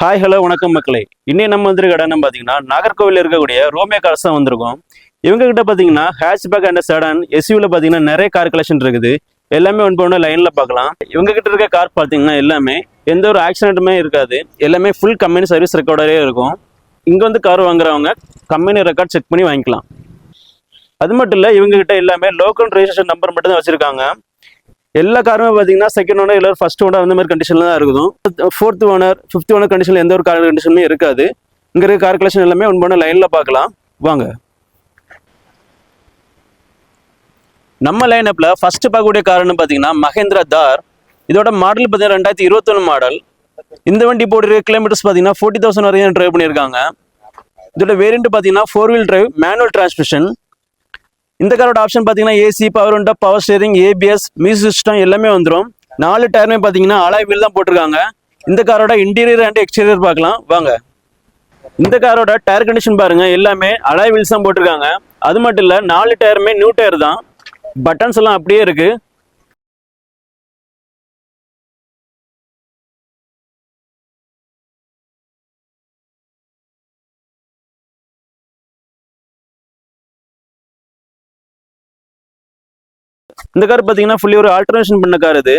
Hi hello வணக்கம் மக்களே. இன்னைக்கு நம்ம வந்திருக்க இடம்னு பார்த்தீங்கன்னா நாகர்கோவில் இருக்கக்கூடிய ரோமியோ கார்ஸ் தான் வந்திருக்கோம். இவங்க கிட்ட பார்த்தீங்கன்னா ஹேஷ்பேக் அண்ட் சடன் எஸ்யூவில் பார்த்தீங்கன்னா நிறைய கார் கலெக்ஷன் இருக்குது. எல்லாமே ஒன் போன லைனில் பார்க்கலாம் இவங்க கிட்ட இருக்க கார் பார்த்தீங்கன்னா எல்லாமே எந்த ஒரு ஆக்சிடென்ட்டுமே இருக்காது. எல்லாமே ஃபுல் கம்பெனி சர்வீஸ் ரெக்கார்டரே இருக்கும். இங்கே வந்து கார் வாங்குறவங்க கம்பெனி ரெக்கார்ட் செக் பண்ணி வாங்கிக்கலாம். அது மட்டும் இல்லை இவங்க கிட்ட எல்லாமே லோக்கல் ரெஜிஸ்ட்ரேஷன் நம்பர் மட்டும் தான் வச்சுருக்காங்க. எல்லா காருமே பார்த்தீங்கன்னா செகண்ட் ஓனர் இல்லை ஃபர்ஸ்ட் ஓனர் அந்த மாதிரி கண்டிஷனில் தான் இருக்கும் ஃபோர்த் ஓனர் ஃபிஃப்த் ஓனர் கண்டிஷனில் எந்த ஒரு கார் கண்டிஷனுமே இருக்காது. இங்கே இருக்க கார் கலெக்ஷன் எல்லாமே ஒன் பண்ண லைனில் பார்க்கலாம். வாங்க. நம்ம லைனப்பில் ஃபஸ்ட்டு பார்க்கக்கூடிய கார்னு பார்த்தீங்கன்னா மகேந்திரா தார். இதோட மாடல் பார்த்தீங்கன்னா ரெண்டாயிரத்தி இருபத்தொன்று மாடல் இந்த வண்டி போடுற கிலோமீட்டர்ஸ் பார்த்தீங்கன்னா ஃபோர்ட்டி தௌசண்ட் வரையும் ட்ரைவ் பண்ணியிருக்காங்க. இதோட வேரியண்ட் பார்த்தீங்கன்னா four wheel drive manual transmission இந்த காரோட ஆப்ஷன் பார்த்தீங்கன்னா AC power window power steering ABS music system எல்லாமே வந்துடும் நாலு டயருமே பார்த்தீங்கன்னா அலாய் வீல் தான் போட்டிருக்காங்க. இந்த காரோட இன்டீரியர் அண்ட் எக்ஸ்டீரியர் பார்க்கலாம். வாங்க. இந்த காரோட டயர் கண்டிஷன் பாருங்க. எல்லாமே அலாய் வீல்ஸ் தான் போட்டிருக்காங்க. அது மட்டும் இல்லை நாலு டயருமே நியூ டயர் தான். பட்டன்ஸ் எல்லாம் அப்படியே இருக்குது இந்த கார் பார்த்தீங்கன்னா ஃபுல்லி ஒரு ஆல்டர்னேஷன் பண்ண கார் இது.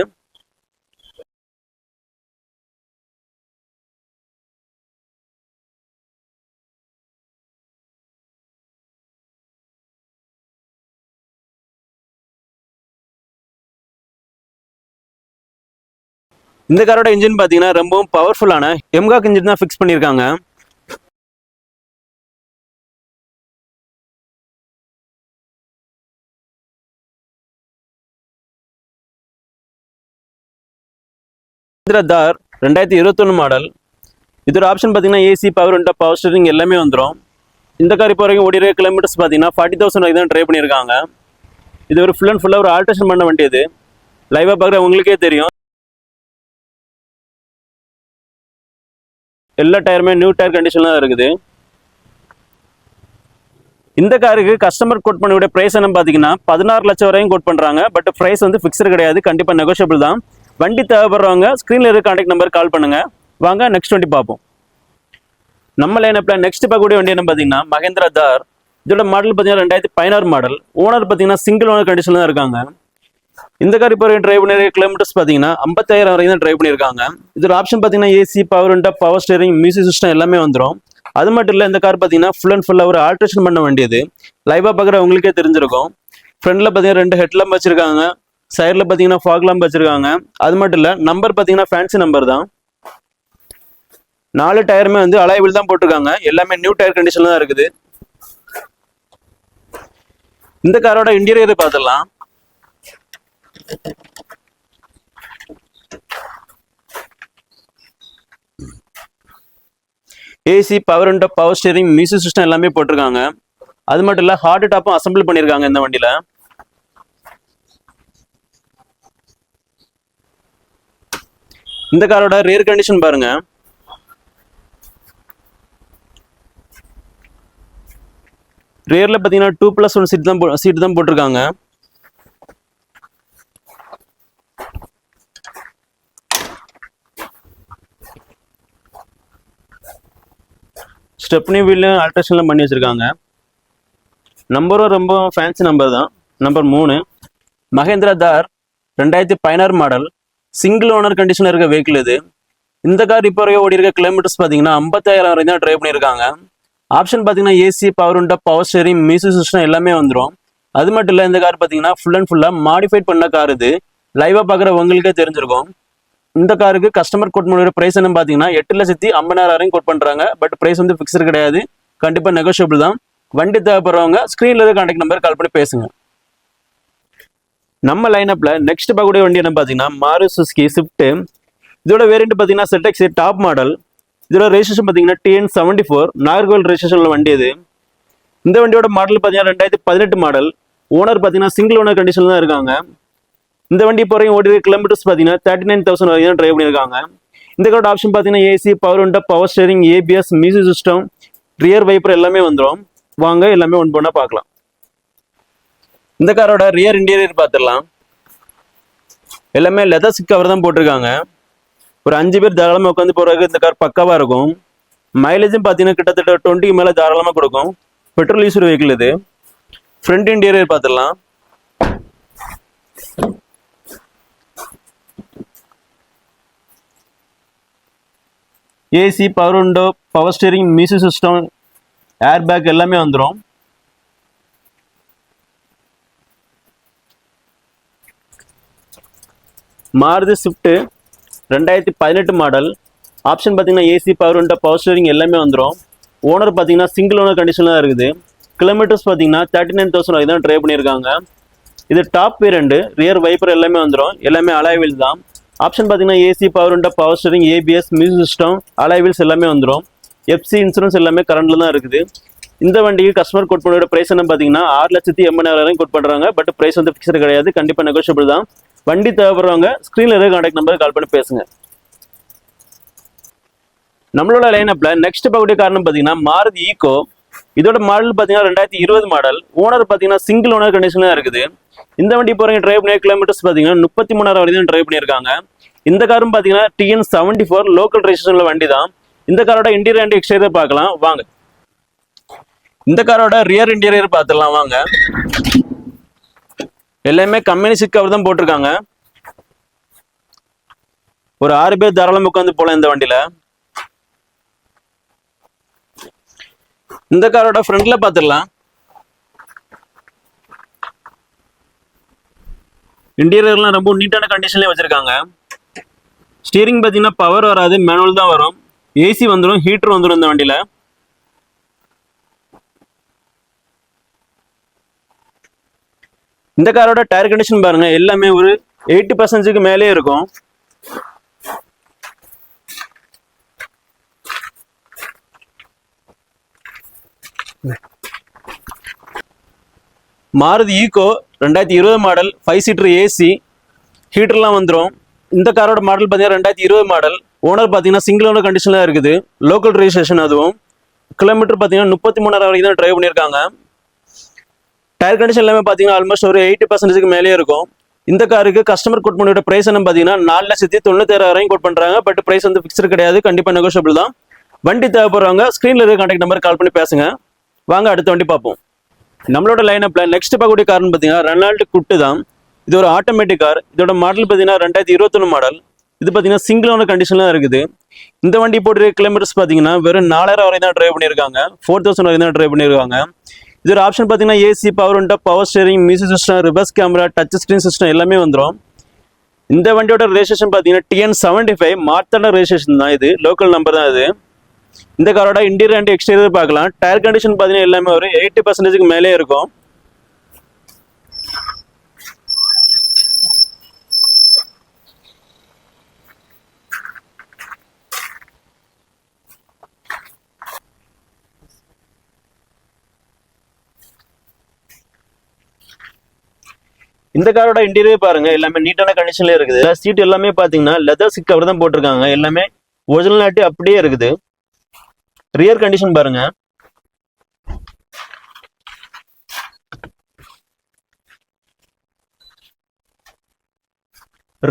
இந்த காரோட இன்ஜின் பார்த்தீங்கன்னா ரொம்பவும் பவர்ஃபுல்லான எம்காக் இன்ஜின் தான் ஃபிக்ஸ் பண்ணியிருக்காங்க மஹிந்திரா தார் ரெண்டாயிரத்தி இருபத்தொன்று மாடல் இதோட ஆப்ஷன் பார்த்தீங்கன்னா AC power window power steering எல்லாமே வந்துடும் இந்த கார் இப்போ வரைக்கும் ஓடிற கிலோமீட்டர்ஸ் பார்த்தீங்கன்னா ஃபார்ட்டி தௌசண்ட் வரைக்கும் தான் ட்ரை பண்ணியிருக்காங்க இது ஒரு ஃபுல் அண்ட் ஃபுல்லாக ஒரு ஆல்ட்ரேஷன் பண்ண வேண்டியது. லைவாக பார்க்குற உங்களுக்கே தெரியும். எல்லா டயருமே நியூ டயர் கண்டிஷனில் தான் இருக்குது. இந்த காருக்கு கஸ்டமர் கோட் பண்ணக்கூடிய ப்ரைஸ் என்ன பார்த்தீங்கன்னா பதினாறு லட்சம் வரையும் கோட் பண்ணுறாங்க பட் ப்ரைஸ் வந்து ஃபிக்ஸ்டு கிடையாது. கண்டிப்பாக நெகோஷியபிள் தான். வண்டி தேவைப்படுறவங்க ஸ்க்ரீனில் இருக்க கான்டாக்ட் நம்பர் கால் பண்ணுங்க. வாங்க நெக்ஸ்ட் வண்டி பார்ப்போம். நம்ம லைனப்பில் நெக்ஸ்ட் பார்க்கக்கூடிய வண்டி என்ன பார்த்தீங்கன்னா மகேந்திரா தார். இதோட மாடல் பார்த்தீங்கன்னா ரெண்டாயிரத்தி பதினாறு மாடல் ஓனர் பார்த்தீங்கன்னா சிங்கிள் ஓனர் கண்டிஷனில் தான் இருக்காங்க. இந்த கார் இப்போ ட்ரைவ் பண்ணிருக்க கிலோமீட்டர்ஸ் பார்த்தீங்கன்னா ஐம்பத்தாயிரம் வரைக்கும் தான் ட்ரைவ் பண்ணியிருக்காங்க இதோட ஆப்ஷன் பார்த்தீங்கன்னா AC power window power steering music system எல்லாமே வந்துடும் அது மட்டும் இல்லை இந்த கார் பார்த்தீங்கன்னா ஃபுல் அண்ட் ஃபுல்லாக ஒரு ஆல்ட்ரேஷன் பண்ண வேண்டியது. லைவாக பார்க்குற உங்களுக்கே தெரிஞ்சிருக்கும். ஃப்ரண்ட்டில் பார்த்தீங்கன்னா ரெண்டு ஹெட்லாம் வச்சிருக்காங்க. சைடில் பார்த்தீங்கன்னா ஃபாக்லாம் வச்சுருக்காங்க. அது மட்டும் இல்லை நம்பர் பார்த்தீங்கன்னா ஃபேன்சி நம்பர் தான். நாலு டயருமே வந்து அலைவில் தான் போட்டிருக்காங்க. எல்லாமே நியூ டயர் கண்டிஷனில் தான் இருக்குது. இந்த காரோட இன்டீரியர் பார்த்துடலாம் AC power and power steering music system எல்லாமே போட்டிருக்காங்க. அது மட்டும் இல்லை ஹார்ட் டாப்பும் அசம்பிள் பண்ணியிருக்காங்க இந்த வண்டியில. இந்த காரோட ரேர் கண்டிஷன் பாருங்க. ரேரில் பாத்தீங்கன்னா டூ பிளஸ் ஒன் சீட் தான் சீட் தான் போட்டிருக்காங்க. ஸ்டெப்னி வீலும் ஆல்ட்ரேஷன்லாம் பண்ணி வச்சிருக்காங்க. நம்பரும் ரொம்ப ஃபேன்சி நம்பர் தான். நம்பர் மூணு மகேந்திரா தார் ரெண்டாயிரத்தி பதினாறு மாடல் சிங்கிள் ஓனர் கண்டிஷனில் இருக்க வெஹிக்கிள் இது. இந்த கார் இப்போ வரைக்கும் ஓடி இருக்க கிலோமீட்டர்ஸ் பார்த்தீங்கன்னா ஐம்பத்தாயிரம் வரைக்கும் தான் ட்ரைவ் பண்ணியிருக்காங்க. ஆப்ஷன் பார்த்தீங்கன்னா ஏசி பவர் உண்டா பவர் ஸ்டேரிங் மியூசிக் சிஸ்டம் எல்லாமே வந்துடும் அது மட்டும் இல்லை இந்த கார் பார்த்தீங்கன்னா ஃபுல் அண்ட் ஃபுல்லாக மாடிஃபைட் பண்ண கார் இது. லைவாக பார்க்குற உங்களுக்கே தெரிஞ்சிருக்கும். இந்த காருக்கு கஸ்டமர் கோட் பண்ணுற ப்ரைஸ் என்ன பார்த்தீங்கன்னா எட்டு லட்சத்தி ஐம்பதாயிரம் வரையும் கோட் பண்ணுறாங்க பட் ப்ரைஸ் வந்து ஃபிக்ஸ்டு கிடையாது. கண்டிப்பாக நெகோஷியபிள் தான். வண்டி தேவைப்படுறவங்க ஸ்க்ரீனில் இருக்க கான்டாக்ட் நம்பர் கால் பண்ணி பேசுங்க. நம்ம லைனப்ல நெக்ஸ்ட் பார்க்கக்கூடிய வண்டி என்ன பார்த்தீங்கன்னா மாரு சுஸ்கி ஸ்விஃப்ட் இதோட வேரியன்ட் பார்த்தீங்கன்னா செட்டெக்ஸ் டாப் மாடல் இதோட ரெஜிஸ்ட்ரேஷன் பார்த்தீங்கன்னா டிஎன் செவன்டி ஃபோர் நாகர்கோவில் ரெஜிஸ்ட்ரேஷனில் வண்டி இது. இந்த வண்டியோட மாடல் பார்த்தீங்கன்னா ரெண்டாயிரத்தி பதினெட்டு மாடல் ஓனர் பார்த்தீங்கன்னா சிங்கிள் ஓனர் கண்டிஷனில் தான் இருக்காங்க. இந்த வண்டி இப்போ வரைக்கும் ஓடி கிலோமீட்டர்ஸ் பார்த்தீங்கன்னா தேர்ட்டி நைன் தௌசண்ட் வரைக்கும் ட்ரைவ் பண்ணியிருக்காங்க. இந்த கார்டு ஆப்ஷன் பார்த்தீங்கன்னா AC power window power steering ABS music system rear wiper எல்லாமே வந்துடும் வாங்க எல்லாமே ஒன் பண்ணால் பார்க்கலாம். இந்த காரோட ரியர் இன்டீரியர் பார்த்துடலாம் எல்லாமே லெதர் கவர் தான் போட்டிருக்காங்க. ஒரு அஞ்சு பேர் தாராளமாக உட்காந்து போகிறதுக்கு இந்த கார் பக்காவாக இருக்கும். மைலேஜும் பார்த்தீங்கன்னா கிட்டத்தட்ட டுவெண்ட்டிக்கு மேலே தாராளமாக கொடுக்கும். பெட்ரோல் யூஸ் வெஹிக்கிள் இது. ஃப்ரண்ட் இன்டீரியர் பார்த்துடலாம் AC power window power steering music system air bag எல்லாமே வந்துடும் மாருதி ஸ்விஃப்ட்டு ரெண்டாயிரத்தி பதினெட்டு மாடல் ஆப்ஷன் பார்த்தீங்கன்னா AC power window power steering எல்லாமே வந்துடும் ஓனர் பார்த்தீங்கன்னா சிங்கிள் ஓனர் கண்டிஷனில் தான் இருக்குது. கிலோமீட்டர்ஸ் பார்த்தீங்கன்னா தேர்ட்டி நைன் தௌசண்ட் வரைக்கும் தான் ட்ரை பண்ணியிருக்காங்க. இது டாப் வேரண்டு ரியர் வைப்பர் எல்லாமே வந்துடும் எல்லாமே அலாய்வில் தான். ஆப்ஷன் பார்த்தீங்கன்னா AC power window power steering ABS music system alloy wheels எல்லாமே வந்துடும் எஃப்சி இன்சூரன்ஸ் எல்லாமே கரண்டில் தான் இருக்குது. இந்த வண்டிக்கு கஸ்டமர் கோட் பண்ணோட ப்ரைஸ் என்ன பார்த்தீங்கன்னா ஆறு லட்சத்தி எண்பதாயிரம் கோட் பண்ணுறாங்க பட் ப்ரைஸ் வந்து ஃபிக்ஸ்டு கிடையாது. கண்டிப்பாக நெகோஷியபிள் தான். வண்டி தேவைப்படுறவங்க ஸ்க்ரீனில் இருக்க கான்டாக்ட் நம்பருக்கு கால் பண்ணி பேசுங்க. நம்மளோட லைனப்பில் நெக்ஸ்ட் பகுதி காரணம் பார்த்தீங்கன்னா மாருதி ஈகோ இதோட மாடல் பார்த்தீங்கன்னா ரெண்டாயிரத்தி இருபது மாடல் ஓனர் பார்த்தீங்கன்னா சிங்கிள் ஓனர் கண்டிஷனாக இருக்குது. இந்த வண்டி போகிறவங்க ட்ரைவ் பண்ணி கிலோமீட்டர்ஸ் பார்த்தீங்கன்னா முப்பத்தி மூணாயிரம் வரைக்கும் ட்ரைவ் பண்ணியிருக்காங்க. இந்த காரும் பார்த்தீங்கன்னா டிஎன் செவன்டி ஃபோர் லோக்கல் ரெஜிஸ்ட்ரேஷனில் வண்டி தான் இந்த காரோட இன்டீரியர் அண்ட் எக்ஸ்டீரியர் பார்க்கலாம். வாங்க. இந்த காரோட ரியர் இன்டீரியர் பார்த்துடலாம். வாங்க. எல்லாமே கம்பெனி சிக் கவர் தான் போட்டிருக்காங்க. ஒரு ஆறு பேர் தாராளம் உட்காந்து போகலாம் இந்த வண்டியில. இந்த காரோட ஃப்ரண்ட்ல பார்த்துடலாம் இன்டீரியர்லாம் ரொம்ப நீட்டான கண்டிஷன்லேயே வச்சிருக்காங்க. ஸ்டீரிங் பார்த்தீங்கன்னா பவர் வராது மேனுவல் தான் வரும். ஏசி வந்துடும் ஹீட்டர் வந்துடும் இந்த வண்டியில. இந்த காரோட டயர் கண்டிஷன் பாருங்க எல்லாமே ஒரு எயிட்டி பர்சன்டேஜுக்கு மேலே இருக்கும். மாருதி ஈகோ ரெண்டாயிரத்தி இருபது மாடல் ஃபைவ் சீட்டர் ஏசி ஹீட்டர்லாம் வந்துடும் இந்த காரோட மாடல் பார்த்தீங்கன்னா ரெண்டாயிரத்தி இருபது மாடல் ஓனர் பார்த்தீங்கன்னா சிங்கிள் ஓனர் கண்டிஷனில் இருக்குது. லோக்கல் ரெஜிஸ்ட்ரேஷன் அதுவும். கிலோமீட்டர் பார்த்தீங்கன்னா முப்பத்தி மூணாயிரம் வரைக்கும் தான் ட்ரைவ் பண்ணியிருக்காங்க. டயர் கண்டிஷன் எல்லாமே பார்த்தீங்கன்னா ஆல்மோஸ்ட் ஒரு எயிட்டி பர்சன்டேஜ்க்கு மேலே இருக்கும். இந்த காருக்கு கஸ்டமர் கோட் பண்ணியோட ப்ரைஸ் என்ன பார்த்தீங்கன்னா நாலு லட்சத்தி தொண்ணூத்தாயிரம் கோட் பண்ணுறாங்க பட் ப்ரைஸ் வந்து ஃபிக்ஸ்டு கிடையாது. கண்டிப்பாக நெகோஷியபிள் தான். வண்டி தேவைப்படுறவங்க ஸ்க்ரீனில் இருக்க கான்டாக்ட் நம்பர் கால் பண்ணி பேசுங்க. வாங்க அடுத்த வண்டி பார்ப்போம். நம்மளோட லைனப்ல நெக்ஸ்ட் பார்க்கக்கூடிய கார்னு பார்த்தீங்கன்னா ரெனால்டு குட்டு தான். இது ஒரு ஆட்டோமேட்டிக் கார் இதோட மாடல் பார்த்தீங்கன்னா ரெண்டாயிரத்தி இருபத்தொன்று மாடல் இது பார்த்தீங்கன்னா சிங்கிளான கண்டிஷன்லாம் இருக்குது. இந்த வண்டி போட்டு கிலோமீட்டர்ஸ் பார்த்தீங்கன்னா வெறும் நாலாயிரம் வரை தான் ட்ரைவ் பண்ணியிருக்காங்க. ஃபோர் தௌசண்ட் வரை தான் ட்ரைவ் பண்ணியிருக்காங்க. இதோட ஆப்ஷன் பார்த்தீங்கன்னா ஏசி பவர் உண்டா power steering music system reverse camera touch screen system எல்லாமே வந்துடும் இந்த வண்டியோட ரெஜிஸ்ட்ரேஷன் பார்த்தீங்கன்னா TN seventy five Marthandam registration தான் இது. லோக்கல் நம்பர் தான் இது. இந்த காரோட இன்டீரியர் அண்ட் எக்ஸ்டீரியர் பார்க்கலாம். டயர் கண்டிஷன் பார்த்தீங்கன்னா எல்லாமே ஒரு எயிட்டி பர்சன்டேஜுக்கு மேலே இருக்கும். இந்த காரோட இன்டீரியர் பாருங்க எல்லாமே நீட்டான கண்டிஷன்ல இருக்குது. சீட் எல்லாமே பாத்தீங்கன்னா லெதர் சிக் கவர் தான் போட்டிருக்காங்க. எல்லாமே ஒரிஜினல் நாட்டி அப்படியே இருக்குது. ரியர் கண்டிஷன் பாருங்க.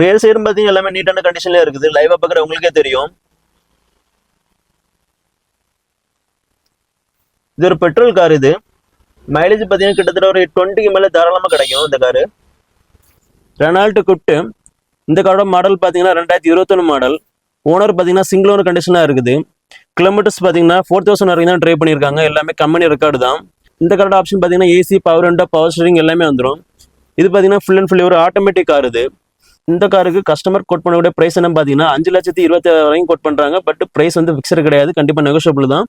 ரியர் சைடும் பார்த்தீங்கன்னா எல்லாமே நீட்டான கண்டிஷன்ல இருக்குது. லைவா பார்க்குற உங்களுக்கே தெரியும். இது ஒரு பெட்ரோல் கார் இது. மைலேஜ் பார்த்தீங்கன்னா கிட்டத்தட்ட ஒரு டுவெண்ட்டிக்கு மேலே தாராளமாக கிடைக்கும் இந்த காரு ரெனால்ட்டு குட்டு. இந்த காரோட மாடல் பார்த்தீங்கன்னா ரெண்டாயிரத்தி இருபத்தொன்று மாடல் ஓனர் பார்த்தீங்கன்னா சிங்கிள் ஓனர் கண்டிஷனாக இருக்குது. கிலோமீட்டர்ஸ் பார்த்தீங்கன்னா ஃபோர் தௌசண்ட் வரைக்கும் தான் ட்ரை பண்ணியிருக்காங்க. எல்லாமே கம்பெனி ரெக்கார்டு தான். இந்த காரோட ஆப்ஷன் பார்த்தீங்கன்னா ஏசி பவர் அண்டா பவர் ஸ்டீரிங் எல்லாமே வந்துடும் இது பார்த்தீங்கன்னா ஃபுல் அண்ட் ஃபுல்லி ஒரு ஆட்டோமேட்டிக் கார் இது. இந்த காருக்கு கஸ்டமர் கோட் பண்ணக்கூடிய ப்ரைஸ் என்ன பார்த்தீங்கன்னா அஞ்சு லட்சத்தி இருபத்தி வரைக்கும் கோட் பண்ணுறாங்க பட் ப்ரைஸ் வந்து ஃபிக்ஸட் கிடையாது. கண்டிப்பாக நெகோஷியபிள் தான்.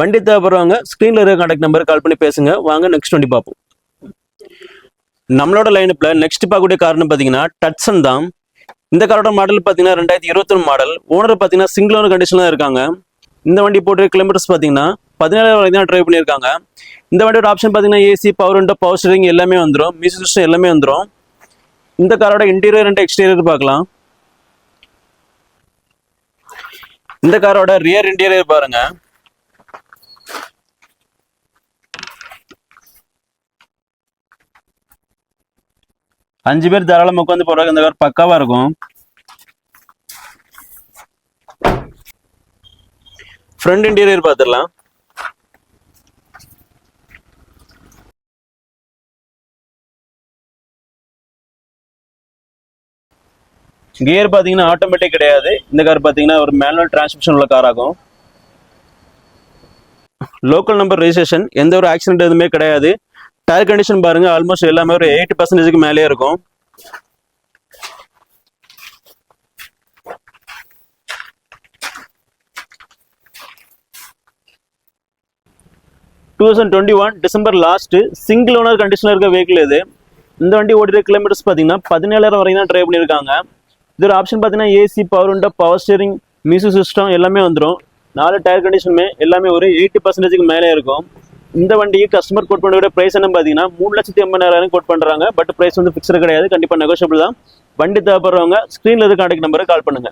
வண்டி தேவைப்படுறவங்க ஸ்க்ரீனில் இருக்க கான்டாக்ட் நம்பருக்கு கால் பண்ணி பேசுங்க. வாங்க நெக்ஸ்ட் வண்டி பார்ப்போம். நம்மளோட லைனப்பில் நெக்ஸ்ட் பார்க்கக்கூடிய கார்னு பார்த்தீங்கன்னா டட்சன் தான். இந்த காரோட மாடல் பார்த்தீங்கன்னா ரெண்டாயிரத்தி இருபத்தொன்று மாடல் ஓனர் பார்த்தீங்கன்னா சிங்கிள் ஓனர் கண்டிஷனில் இருக்காங்க. இந்த வண்டி போட்டு கிலோமீட்டர்ஸ் பார்த்தீங்கன்னா பதினேழாயிரம் வரைக்கும் தான் ட்ரைவ் பண்ணியிருக்காங்க. இந்த வண்டியோட ஆப்ஷன் பார்த்தீங்கன்னா AC power window power steering எல்லாமே வந்துடும் மியூசிக் சிஸ்டம் எல்லாமே வந்துடும் இந்த காரோட இன்டீரியர் அண்ட் எக்ஸ்டீரியர் பார்க்கலாம். இந்த காரோட ரியர் இன்டீரியர் பாருங்க. அஞ்சு பேர் தாராளமாக உட்காந்து போடுறாங்க. அந்த கார் பக்காவாக இருக்கும். ஃப்ரண்ட் இன்டீரியர் பார்த்துடலாம் கியர் பார்த்தீங்கன்னா ஆட்டோமேட்டிக் கிடையாது. இந்த கார் பார்த்தீங்கன்னா ஒரு மேனுவல் டிரான்ஸ்மிஷன் உள்ள கார் ஆகும். லோக்கல் நம்பர் ரெஜிஸ்ட்ரேஷன் எந்த ஒரு ஆக்சிடென்ட் எதுவுமே கிடையாது. டயர் கண்டிஷன் பாருங்க ஆல்மோஸ்ட் எல்லாமே ஒரு எயிட்டி பர்சன்டேஜ்க்கு மேலேயே இருக்கும். Two thousand twenty one December last single owner கண்டிஷனில் இருக்க வெஹிக்கிள் இது. இந்த வண்டி ஓடிற கிலோமீட்டர்ஸ் பார்த்தீங்கன்னா பதினேழாயிரம் வரைக்கும் தான் ட்ரை பண்ணியிருக்காங்க இது ஒரு ஆப்ஷன் பார்த்தீங்கன்னா ஏசி பவர் உண்டா பவர் ஸ்டியரிங் மியூசிக் சிஸ்டம் எல்லாமே வந்துடும் நாலு டயர் கண்டிஷனுமே எல்லாமே ஒரு எயிட்டி பர்சன்டேஜ்க்கு மேலே இருக்கும். இந்த வண்டிக்கு கஸ்டமர் கோட் பண்ண பிரைஸ் என்ன பார்த்தீங்கன்னா மூணு லட்சத்தி எண்பதாயிரம் கோட் பண்ணுறாங்க பட் பிரைஸ் வந்து ஃபிக்ஸ்டு கிடையாது. கண்டிப்பாக நெகோஷியபிள் தான். வண்டி தேவைப்படுறவங்க ஸ்க்ரீனில் இருக்க கான்டாக்ட் நம்பருக்கு கால் பண்ணுங்க.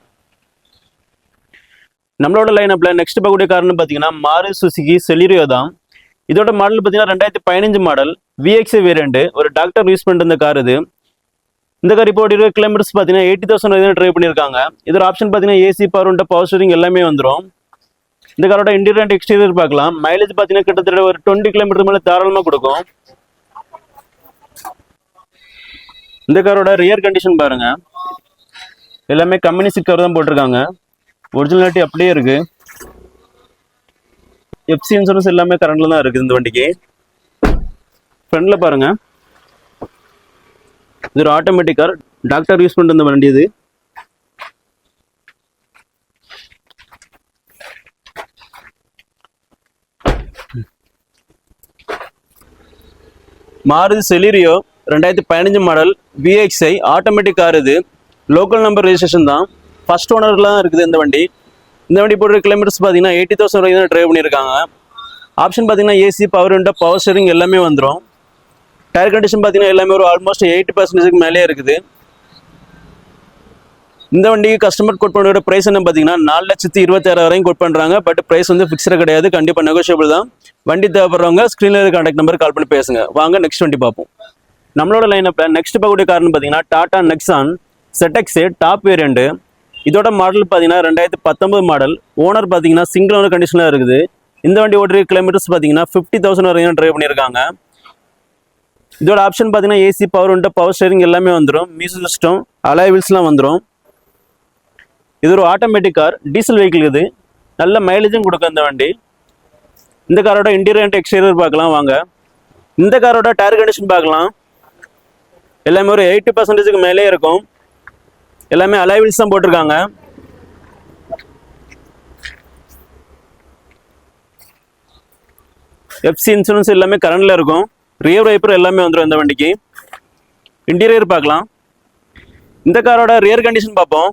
நம்மளோட லைன் அப்பில் நெக்ஸ்ட் பார்க்கக்கூடிய காரணம் பார்த்தீங்கன்னா மாரு சுசுகி செலிரியோ தான். இதோட மாடல் பார்த்தீங்கன்னா ரெண்டாயிரத்தி பதினஞ்சு மாடல் விஎக்ஸே வேரியண்ட் ஒரு டாக்டர் யூஸ் பண்ணிட்டு இருந்த கார் இது. இந்த கார் இப்போ இருக்க கிலோமீட்டர்ஸ் பார்த்தீங்கன்னா எயிட்டி தௌசண்ட் வரைக்கும் ட்ரை பண்ணியிருக்காங்க. இதோட ஆப்ஷன் பார்த்தீங்கன்னா ஏசி பவர் உண்ட பவர் ஸ்டீரிங் எல்லாமே வந்துடும் இந்த காரோட இன்டீரியர் அண்ட் எக்ஸ்டீரியர் பார்க்கலாம். மைலேஜ் பார்த்தீங்கன்னா கிட்டத்தட்ட ஒரு டுவெண்ட்டி கிலோமீட்டர் மேலே தாராளமாக கொடுக்கும். இந்த காரோட ரியர் கண்டிஷன் பாருங்க. எல்லாமே கம்பெனி ஸ்டிக்கர் தான் போட்டிருக்காங்க. ஒரிஜினாலிட்டி அப்படியே இருக்கு. எஃப்சி இன்சூரன்ஸ் எல்லாமே கரண்ட்ல தான் இருக்குது இந்த வண்டிக்கு. ஃப்ரண்ட்ல பாருங்க. இது ஒரு ஆட்டோமேட்டிக் கார் டாக்டர் யூஸ் பண்ணிட்டு இந்த வண்டி இது. மாருதி செலிரியோ ரெண்டாயிரத்தி பதினஞ்சு மாடல் விஎக்ஸ்ஐ ஆட்டோமேட்டிக் கார் இது லோக்கல் நம்பர் ரிஜிஸ்ட்ரேஷன் தான். ஃபர்ஸ்ட் ஓனர்லாம் தான் இருக்குது இந்த வண்டி. இந்த வண்டி போடுற கிலோமீட்டர்ஸ் பார்த்தீங்கன்னா எயிட்டி தௌசண்ட் வரைக்கும் தான் ட்ரைவ் பண்ணியிருக்காங்க. ஆப்ஷன் பார்த்தீங்கன்னா AC power window power steering எல்லாமே வந்துடும் டயர் கண்டிஷன் பார்த்தீங்கன்னா எல்லாமே ஒரு ஆல்மோஸ்ட் எயிட்டி பர்சன்டேஜ்க்கு மேலே இருக்குது. இந்த வண்டிக்கு கஸ்டமர் கோட் பண்ணுற ப்ரைஸ் என்ன பார்த்தீங்கன்னா நாலு லட்சத்தி இருபத்தாயிரம் வரையும் கோட் பண்ணுறாங்க பட் ப்ரைஸ் வந்து ஃபிக்ஸ்டு கிடையாது. கண்டிப்பாக நெகோஷியபிள் தான். வண்டி தேவைப்படுறவங்க ஸ்க்ரீனில் இருக்க கான்டாக்ட் நம்பர் கால் பண்ணி பேசுங்க. வாங்க நெக்ஸ்ட் வண்டி பார்ப்போம். நம்மளோட லைனப்பில் நெக்ஸ்ட் பார்க்கக்கூடிய காரணம் பார்த்தீங்கன்னா Tata Nexon ZX top variant இதோட மாடல் பார்த்தீங்கன்னா ரெண்டாயிரத்தி பத்தொம்பது மாடல் ஓனர் பார்த்தீங்கன்னா சிங்கிள் ஓனர் கண்டிஷனில் இருக்குது. இந்த வண்டி ஓட்டுற கிலோமீட்டர்ஸ் பார்த்தீங்கன்னா ஃபிஃப்டி தௌசண்ட் வரைக்கும் ட்ரைவ் பண்ணியிருக்காங்க. இதோட ஆப்ஷன் பார்த்தீங்கன்னா ஏசி பவர் உண்டு பவர் ஸ்டேரிங் எல்லாமே வந்துடும் மியூசிக் சிஸ்டம் அலாய் வீல்ஸ்லாம் வந்துடும் இது ஒரு ஆட்டோமேட்டிக் கார் டீசல் வெஹிக்கிள் இது. நல்ல மைலேஜும் கொடுக்கும் இந்த வண்டி. இந்த காரோட இன்டீரியர் அண்ட் எக்ஸ்டீரியர் பார்க்கலாம் வாங்க. இந்த காரோட டயர் கண்டிஷன் பார்க்கலாம். எல்லாமே ஒரு எயிட்டி பர்சன்டேஜுக்கு மேலே இருக்கும். எல்லாமே அலைவில்ஸ் தான் போட்டிருக்காங்க. எஃப்சி இன்சூரன்ஸ் எல்லாமே கரண்டில் இருக்கும். ரியர் வைப்பர் எல்லாமே வந்துடும் இந்த வண்டிக்கு. இன்டீரியர் பார்க்கலாம். இந்த காரோட ரியர் கண்டிஷன் பார்ப்போம்.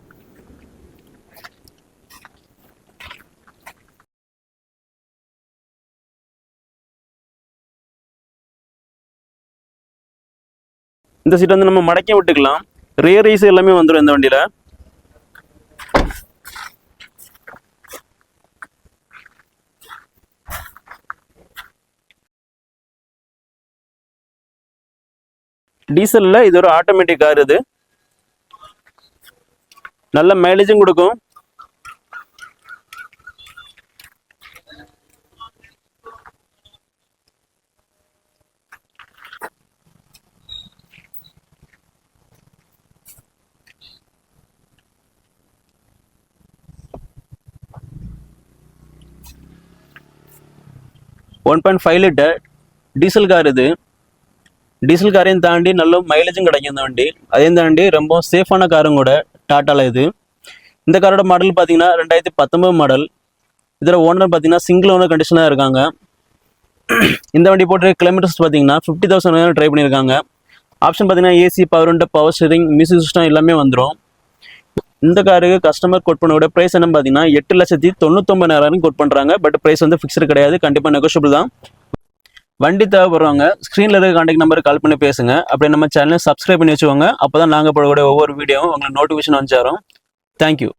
இந்த சீட் வந்து நம்ம மடக்கி விட்டுக்கலாம். ரியர் ஐஸ் எல்லாமே வந்துடும் இந்த வண்டியில். டீசலில் இது ஒரு ஆட்டோமேட்டிக் கார் இது. நல்ல மைலேஜும் கொடுக்கும். One point five litre diesel car இது. டீசல் காரையும் தாண்டி நல்ல மைலேஜும் கிடைக்கும் இந்த வண்டி. அதையும் தாண்டி ரொம்ப சேஃபான காரும் கூட டாட்டால இது. இந்த காரோட மாடல் பார்த்தீங்கன்னா ரெண்டாயிரத்தி பத்தொன்பது மாடல் இதில் ஓனர் பார்த்தீங்கன்னா சிங்கிள் ஓனர் கண்டிஷனாக இருக்காங்க. இந்த வண்டி போட்டு கிலோமீட்டர்ஸ் பார்த்தீங்கன்னா ஃபிஃப்டி தௌசண்ட் ட்ரை பண்ணியிருக்காங்க. ஆப்ஷன் பார்த்தீங்கன்னா AC power power steering music system எல்லாமே வந்துடும் இந்த காருக்கு கஸ்டமர் கோட் பண்ண விட ப்ரைஸ் என்ன பார்த்தீங்கன்னா எட்டு லட்சத்தி தொண்ணூத்தொம்பதாயிரம் கோட் பண்ணுறாங்க பட் ப்ரைஸ் வந்து ஃபிக்ஸ்டு கிடையாது. கண்டிப்பாக நெகோஷியபிள் தான். வண்டி தேவைப்படுறவங்க ஸ்க்ரீனில் இருக்க கான்டாக்ட் நம்பருக்கு கால் பண்ணி பேசுங்க. அப்படியே நம்ம சேனலை சப்ஸ்கிரைப் பண்ணி வச்சுக்கோங்க. அப்போ தான் நாங்கள் போடக்கூடிய ஒவ்வொரு வீடியோவும் உங்களுக்கு நோட்டிஃபிகேஷன் வந்துச்சாரோம் தேங்க்யூ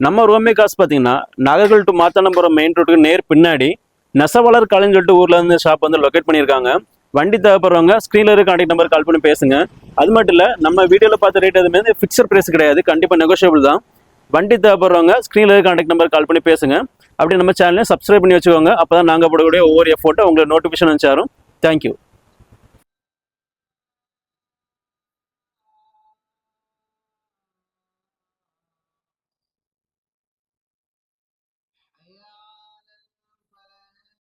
நம்ம ரோமே காசு பார்த்தீங்கன்னா நகர்கள் டு மாத்தானபுரம் மெயின் ரோட்டுக்கு நேர் பின்னாடி நெசவாளர் காலேஜ் சொல்லிட்டு ஊரில் இருந்து ஷாப் வந்து லொக்கேட் பண்ணியிருக்காங்க. வண்டி தேவைப்படுறவங்க ஸ்க்ரீனில் இருக்க கான்டாக்ட் நம்பர் கால் பண்ணி பேசுங்க. அது மட்டும் இல்லை நம்ம வீடியோவில் பார்த்த ரேட் எதுவுமே ஃபிக்ஸட் ப்ரைஸ் கிடையாது. கண்டிப்பாக நெகோஷியபிள் தான். வண்டி தேவைப்படுறவங்க ஸ்க்ரீனில் இருக்க கான்டாக்ட் நம்பர் கால் பண்ணி பேசுங்க. அப்படியே நம்ம சேனலை சப்ஸ்கிரைப் பண்ணி வச்சுக்கோங்க. அப்போ தான் நாங்கள் போடக்கூடிய ஒவ்வொரு ஃபோட்டோ உங்களுக்கு நோட்டிஃபிகேஷன் வச்சாரும் தேங்க்யூ